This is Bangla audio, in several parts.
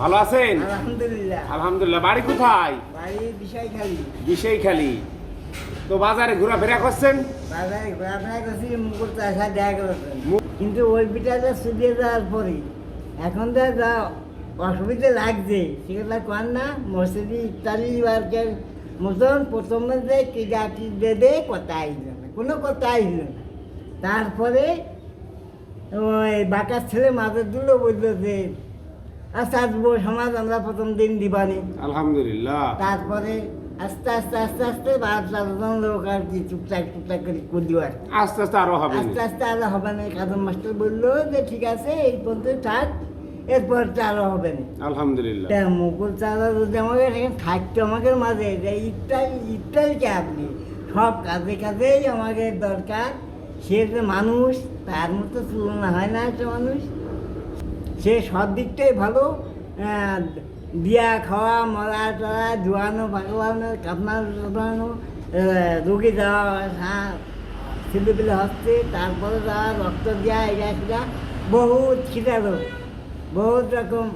ভালো আছেন? আলহামদুলিল্লাহ। আলহামদুলিল্লাহ বাড়ি কোথায়? বাড়ি বিষয় খালি বিশেই খালি তো বাজারে ঘোরাফেরা করছেন? বাজারে ঘোরাফেরা করছি মুকুল চাষা দেখা করতেন কিন্তু ওই পিঠাটা শুকিয়ে যাওয়ার পরে এখন তো যা অসুবিধা লাগছে সেগুলো কর না মসজিদি ইত্যাদি বারকের মতন প্রথমে যে কি দেবে কথা আইল না কোনো কথা আইল না। তারপরে ওই বাঁকার ছেলে মাথার দুলো বলল যে আচ্ছা আসব সমাজ আমরা প্রথম দিন দিবানি। আলহামদুলিল্লাহ। তারপরে আস্তে আস্তে আস্তে আস্তে চারজন লোক আর কি টুকটাক টুকটাক করে কুদি আর আস্তে আস্তে আরও হবে আস্তে আস্তে আরও হবে না। কাদম মাস্টার বলল যে ঠিক আছে এই পর্যন্ত থাক এরপর আরও হবে না। আলহামদুলিল্লাহ। তা মুকুল চাঁদা যদি আমাকে থাকতো আমাকে মাঝে যে ইত্যাই ইত্যাদি কে আপনি সব কাজে কাজেই আমাকে দরকার। সে যে মানুষ তার মতো তুলনা হয় না একটা মানুষ। সে সব দিকটাই ভালো। দিয়া খাওয়া, মরা টরা জোয়ানো পাকলানো কাপনা টাপনানো রুগী যাওয়া হ্যাঁ ছেলেপিলে হচ্ছে, তারপরে যাওয়া, রক্ত দেওয়া এটা সেটা বহুত খিটারো বহুত রকম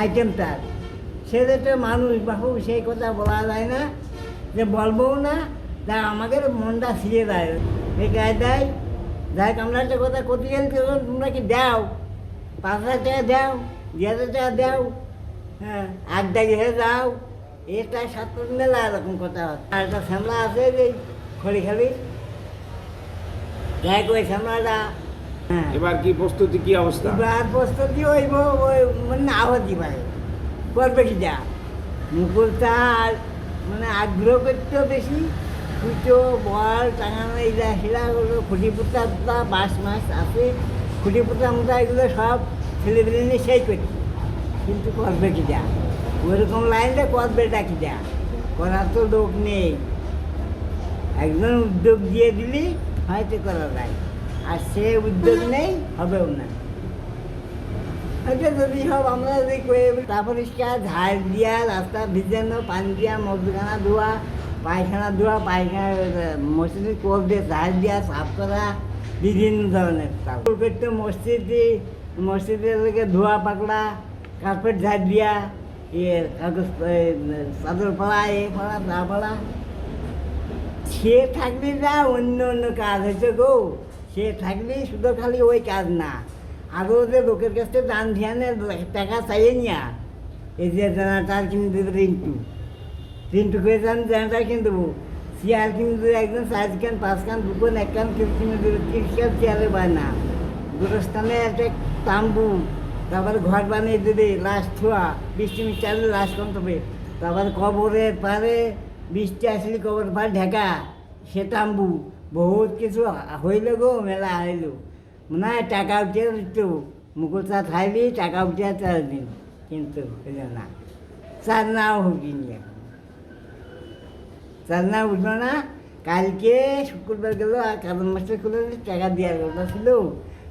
আইটেম তার। সে যে মানুষ বাহু সেই কথা বলা যায় না, যে বলবও না, তা আমাদের মনটা ছিঁড়ে দেয়। এই গায়ে দেয় যাই আমরা একটা কথা করতে তোমরা কি দাও? পাঁচ হাজার টাকা দাও দুই হাজার টাকা দাও হ্যাঁ আট দাগি হয়ে যাও এটা সাত মেলা এরকম কথা। আর একটা শ্যামলা আছে যে খড়ি খালি গায়ে করে শ্যামলাটা হ্যাঁ। এবার কি প্রস্তুতি কি অবস্থা? এবার প্রস্তুতি হইব ওই মানে না হতে পারে করবে কি যা মুকুল তার মানে আগ্রহ করতেও বেশি কুচো বল টাঙানো সেটা হলো খুঁটি পুতা বাঁশ মাছ আছে। খুঁটি পুতা মুতা এগুলো সব ছেলেপেলে নিয়ে সেই করছি কিন্তু করবে কি যা? ওইরকম লাইনটা করবেটা কি যা? করার তো লোক নেই। একজন উদ্যোগ দিয়ে দিলি, হয়তো করা যায়। আর সে উদ্যোগ নেই, হবেও না। এটা যদি সব আমরা যদি করে তা পরিষ্কার ঝাড় দিয়া, রাস্তা ভিজানো, পানি দিয়া মজখানা ধোয়া, পায়খানা ধোয়া, পায়খানা, মসজিদের কোপ দিয়ে ঝাড় দিয়া, সাফ করা বিভিন্ন ধরনের কাজ করতে মসজিদে, মসজিদের থেকে ধোয়া পাকড়া কার্পেট ঝাড় দিয়া ইয়ে কাগজ চাদর পাড়া এ পাড়া তা পাড়া সে থাকলে না অন্য অন্য কাজ হয়েছে গো। সে থাকলে শুধু খালি ওই কাজ না। আরও যে লোকের কাছ দান ধ্যানের টাকা চাইয়ে নিয়া, এই যে জেনারেটার কিনে দেবে রিন্টু। রিন্টু করে যান জেনারেটার কিনে দেবো। চেয়ার কিনে দেবে একজন চার খান পাঁচ খান দুখান এক খান কিনে তিরিশ খান চেয়ারে পায় না। দুটো স্থানে একটা তাম্বু তারপরে ঘর বানিয়ে দেবে লাশ থোয়া বৃষ্টি মিষ্টি আসলে লাশ কম তবে। তারপরে কবরের পারে বৃষ্টি আসলে কবর পার ঢাকা, সে তাম্বু বহুত কিছু হইল গো, মেলা হইল। হয় টাকা উঠে দিত। মুকুল চা খাইলি, টাকা উঠে চার দিন। কিন্তু না। চার নাও হুকিনি এখন চার না উঠল না। কালকে শুক্রবার গেল আর কারণ মাস্টার খুলে টাকা দেওয়ার কথা ছিল।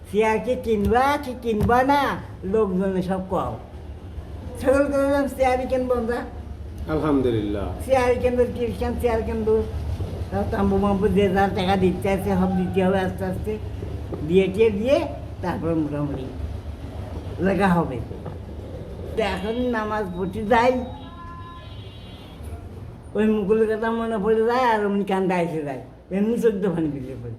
সে আর কি কিনবা কি কিনবা না লোকজনে সব কও। সকল করলাম চেয়ারই কিনবো আমরা আলহামদুলিল্লাহ। চেয়ার কিনবো টিউশন চেয়ার তাও তাম্বু মাম্বু যে যার টাকা দিতে আছে সব দিতে হবে আস্তে আস্তে। দিয়ে টিয়ে দিয়ে তারপর মোটামুটি লেখা হবে। এখন নামাজ পড়তে যাই। ওই মুকুলের কথা মনে পড়ে যায় আর অমনি কান্দা এসে যায়। এমনি চোদ্দ ফানি দিলে পড়ে